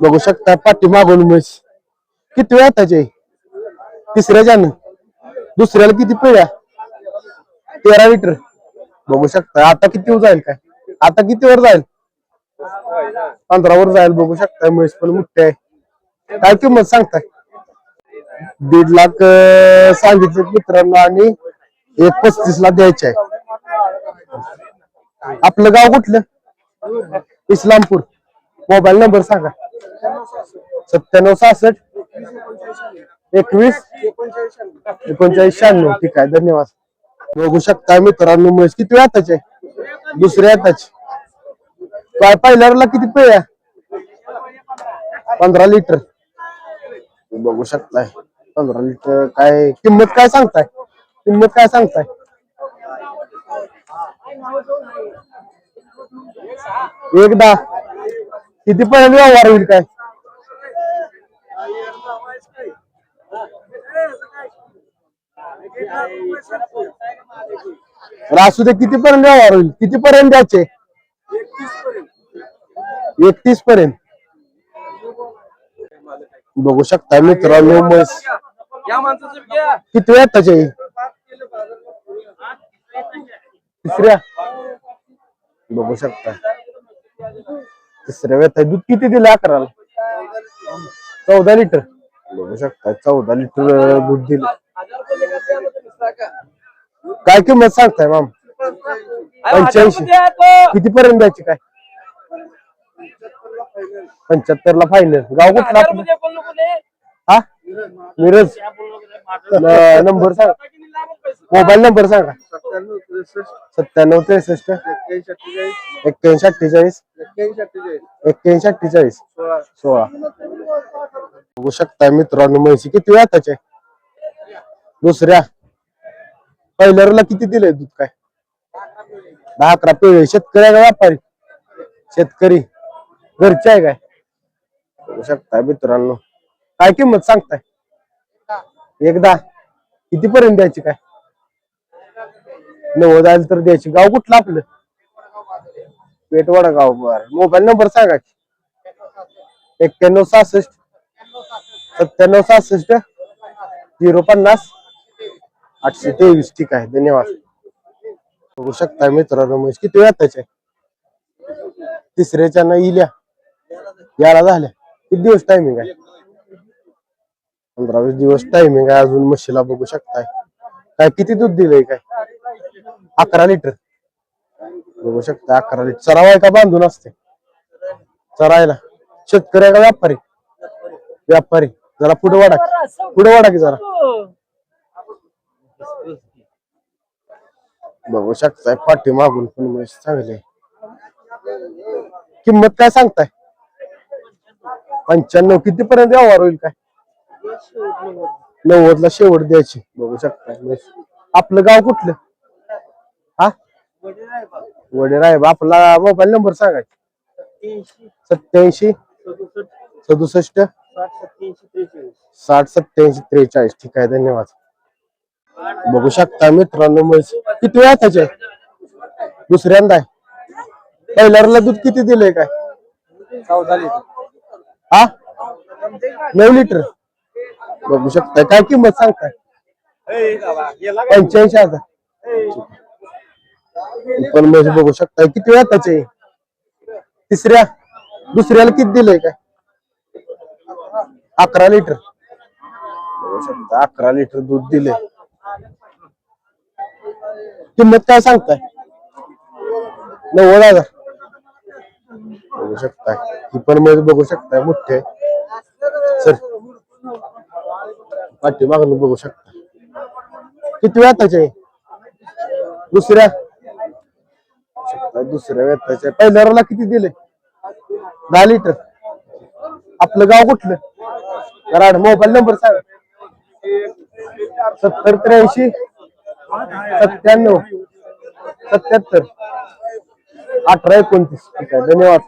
बघू शकता पाठी मागून म्हैस. किती वेळ त्याचे तिसऱ्या ज्यानं. दुसऱ्याला किती पिळ्या? तेरा लिटर. बघू शकता आता किती जाईल काय? आता किती वर जाईल? पंधरा वर जाईल बघू शकता म्हैस पण मोठी आहे. काय किंमत सांगताय? दीड लाख सांगितले मित्रांनो आणि एक पस्तीस ला द्यायचे आहे. आपलं गाव कुठलं? इस्लामपूर. मोबाईल नंबर सांगा. सत्त्याण्णव सहासष्ट. एकवीस. एकोणचाळीस शहाण्णव. ठीक आहे धन्यवाद. बघू शकता मित्रांनो म्हैस किती हाताचे दुसऱ्या हाताचे काय पाहिल्याला किती पेय पंधरा लिटर. बघू शकताय. पंधरा लिटर काय किंमत काय सांगताय? किंमत काय सांगताय? एकदा किती पर्यंत व्यवहार होईल काय तर असू दे किती पर्यंत व्यवहार होईल किती पर्यंत द्यायचे? एकतीस पर्यंत. बघू शकता मित्रांनो म्हैस किती वेळ त्याचे तिसऱ्या? बघू शकता. तिसऱ्या वेळ दूध किती दिलं अकराला? चौदा लिटर. बघू शकता चौदा लिटर दूध दिलं. काय किंमत सांगताय माम? पंच्याऐंशी. किती पर्यंत द्यायची काय? पंच्याहत्तर ला फायनल गाव कुठला दे. हा? मिरज. नंबर सांग. मोबाईल नंबर सांगा. सत्त्याण्णव त्रेसष्ट. एक्क्याऐंशी अठ्ठेचाळीस. एक्क्याऐंशी अठ्ठेचाळीस. सोळा. बघू शकताय मित्रांनो म्हैशी किती वेळाचे दुसऱ्या. पहिल्याला किती दिलंय दूध काय? दहा अकरा पिवळे. शेतकरी आहे का व्यापारी? शेतकरी. घरचे आहे काय? बघू शकताय मित्रांनो. काय किंमत सांगताय? एकदा किती पर्यंत द्यायची काय? नव्वद आली तर द्यायची. गाव कुठलं आपलं? पेटवाडा गाव बर. मोबाईल नंबर सांगा की. एक्क्याण्णव सहासष्ट. सत्त्याण्णव सहासष्ट. झिरो पन्नास. आठशे तेवीस ठीक आहे धन्यवाद. बघू शकता मित्रांनो म्हणजे किती वेळ त्याचे? तिसऱ्याच्या न इल्या. याला झाल्या. किती दिवस टायमिंग आहे? पंधरा वीस दिवस टायमिंग आहे अजून म्हशीला बघू शकताय. काय किती दूध दिलंय काय? अकरा लिटर. बघू शकता अकरा लिटर. चरावाय का बांधून असते? चरायला. शेतकरी आहे का व्यापारी? व्यापारी. जरा पुढे वाडा पुढे वाडा की जरा. बघू शकताय पाठी मागून पण म्हैस किंमत काय सांगताय? पंच्याण्णव किती पर्यंत व्यवहार होईल काय? नव्वद ला शेवट द्यायची. बघू शकताय म्हैस. आपलं गाव कुठलं? हा? वडील आहे आपला मोबाईल नंबर सांगाय सत्याऐंशी सदुसष्ट साठ सत्याऐंशी त्रेचाळीस. ठीक आहे धन्यवाद. बघू शकता मित्रांनो म्हैस किती वेळा त्याचे? दुसऱ्यांदा आहे. पहिल्याला दूध शकता काय? किंमत सांगताय? हज़ार. शकता किती वेळा त्याचे? तिसऱ्या? दुसऱ्याला किती दिलंय काय? अकरा लिटर. अकरा लिटर दूध दिले किंमत काय सांगताय? नव्वद हजार. बघू शकताय. ही पण म्हणजे बघू शकताय मोठे सर पाठी मागून बघू शकता किती वेळा त्याचे दुसऱ्या? दुसऱ्या वेताचे पहिल्या किती दिले? दहा लिटर आपलं गाव कुठलं? कराड मोबाईल नंबर सांग. सत्तर त्र्याऐंशी सत्त्याण्णव. सत्याहत्तर. अठरा एकोणतीस. ठीक आहे धन्यवाद.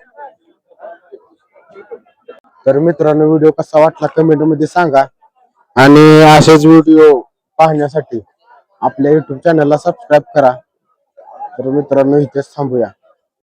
तर मित्रांनो व्हिडिओ कसा वाटला कमेंटमध्ये सांगा. आणि असेच व्हिडिओ पाहण्यासाठी आपल्या युट्यूब चॅनलला सबस्क्राईब करा. तर मित्रांनो इथेच थांबूया.